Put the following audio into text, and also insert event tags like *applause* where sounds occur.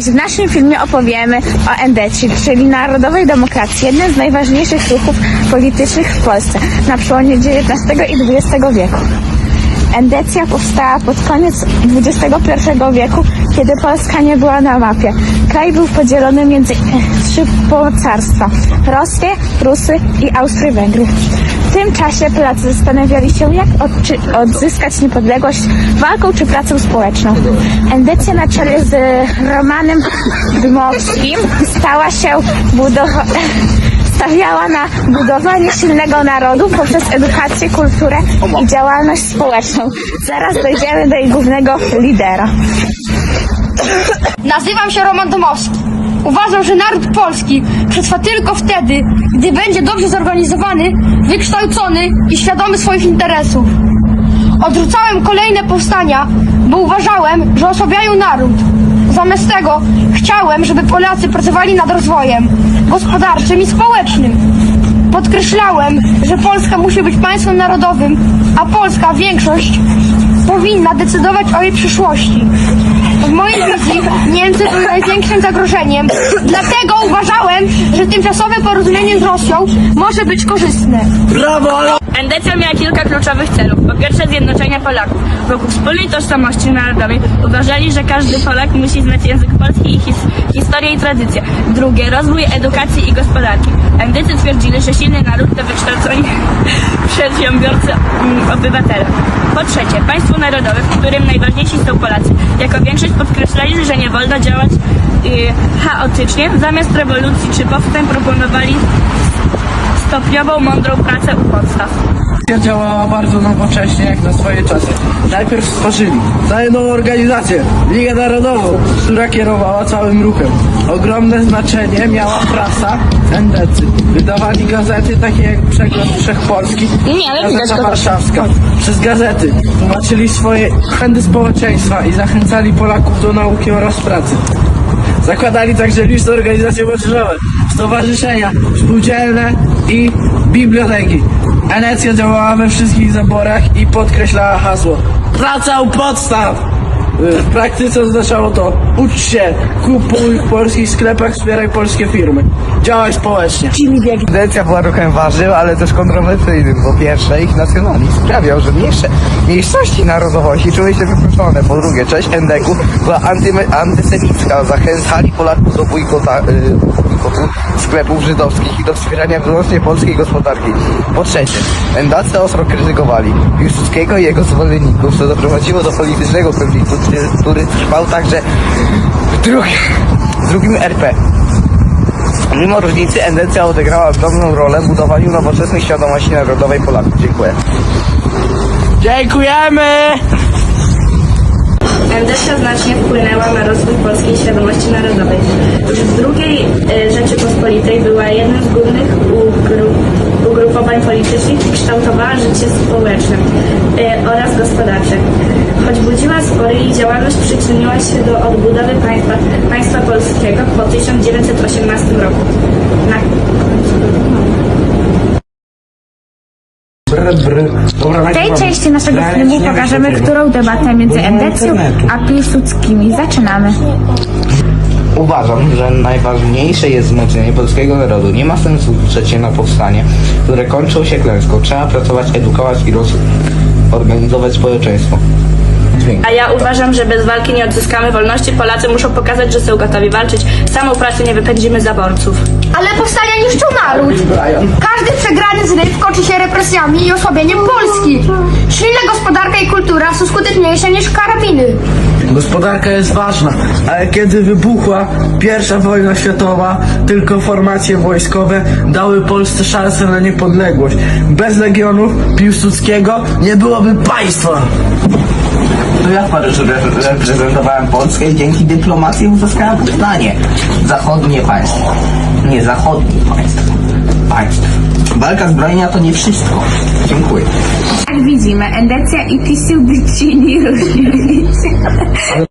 Cześć, w naszym filmie opowiemy o Endeci, czyli Narodowej Demokracji, jednym z najważniejszych ruchów politycznych w Polsce na przełomie XIX i XX wieku. Endecja powstała pod koniec XXI wieku, kiedy Polska nie była na mapie. Kraj był podzielony między trzy mocarstwa Rosję, Prusy i Austrię-Węgry. Tym czasie Polacy zastanawiali się, jak odzyskać niepodległość walką czy pracą społeczną. Endecja na czele z Romanem Dmowskim stała się budowa- *laughs* stawiała na budowanie silnego narodu poprzez edukację, kulturę i działalność społeczną. Zaraz dojdziemy do jej głównego lidera. Nazywam się Roman Domowski. Uważam, że naród polski przetrwa tylko wtedy, gdy będzie dobrze zorganizowany, wykształcony i świadomy swoich interesów. Odrzucałem kolejne powstania, bo uważałem, że osłabiają naród. Zamiast tego chciałem, żeby Polacy pracowali nad rozwojem gospodarczym i społecznym. Podkreślałem, że Polska musi być państwem narodowym, a Polska większość powinna decydować o jej przyszłości. W mojej wizji Niemcy były największym zagrożeniem, dlatego uważałem, że tymczasowe porozumienie z Rosją może być korzystne. Endecja miała kilka kluczowych celów. Po pierwsze zjednoczenie Polaków. Wokół wspólnej tożsamości narodowej uważali, że każdy Polak musi znać język polski i his historię i tradycję. Drugie, rozwój edukacji i gospodarki. Endecy twierdzili, że silny naród to wykształceni *laughs* przedsiębiorcy mm, obywatele. Po trzecie, państwo narodowe, w którym najważniejsi są Polacy. Jako większość podkreślali, że nie wolno działać y, chaotycznie. Zamiast rewolucji czy powstań proponowali stopniową, mądrą pracę u podstaw. Organizacja działała bardzo nowocześnie jak na swoje czasy. Najpierw stworzyli tajną organizację, Ligę Narodową, która kierowała całym ruchem. Ogromne znaczenie miała prasa endecy. Wydawali gazety takie jak Przegląd Wszechpolski Nie, ale widać Gazeta go. Warszawska. Przez gazety tłumaczyli swoje trendy społeczeństwa i zachęcali Polaków do nauki oraz pracy. Zakładali także liczne organizacje młodzieżowe, stowarzyszenia, spółdzielne i biblioteki. Enecja działała we wszystkich zaborach i podkreślała hasło Praca u podstaw! W praktyce oznaczało to ucz się, kupuj w polskich sklepach, wspieraj polskie firmy. Działaj społecznie. Tendencja była ruchem warzył, ale też kontrowersyjnym. Po pierwsze, ich nacjonalizm sprawiał, że mniejsze mniejszości narodowości czuły się wykluczone. Po drugie, część endeku była antyme- antysemicka. Zachęcali Polaków do bojkota, y, bojkotu sklepów żydowskich i do wspierania wyłącznie polskiej gospodarki. Po trzecie, endacy ostro krytykowali Piłsudskiego i jego zwolenników, co doprowadziło do politycznego konfliktu, który trwał także w drugim, w drugim RP. Mimo różnicy endecja odegrała ogromną rolę w budowaniu nowoczesnej świadomości narodowej Polaków. Dziękuję. Dziękujemy! Endecja znacznie wpłynęła na rozwój polskiej świadomości narodowej. Już w II e, Rzeczypospolitej była jednym z głównych ugru- ugrupowań politycznych i kształtowała życie społeczne e, oraz gospodarcze. Choć budziła spory, jej działalność przyczyniła się do odbudowy państwa, państwa polskiego po 1918 roku. Na W tej części naszego filmu pokażemy, którą debatę między Endecją a Piłsudskimi zaczynamy. Uważam, że najważniejsze jest wzmocnienie polskiego narodu. Nie ma sensu liczyć się na powstanie, które kończą się klęską. Trzeba pracować, edukować i roz... organizować społeczeństwo. Dziękuję. A ja uważam, że bez walki nie odzyskamy wolności. Polacy muszą pokazać, że są gotowi walczyć. Samą pracę nie wypędzimy zaborców. Ale powstania niszczą naród. Każdy przegrany zryw kończy się represjami i osłabieniem Polski. Silna gospodarka i kultura są skuteczniejsze niż karabiny. Gospodarka jest ważna, ale kiedy wybuchła pierwsza wojna światowa, tylko formacje wojskowe dały Polsce szansę na niepodległość. Bez legionów Piłsudskiego nie byłoby państwa. To ja parę reprezentowałem Polskę i dzięki dyplomacji uzyskałem uznanie. Zachodnie państwo. Nie zachodnie państwo. Państw. Walka zbrojenia to nie wszystko. Dziękuję. Jak widzimy, Endecja i Piłsudczyni różnili się.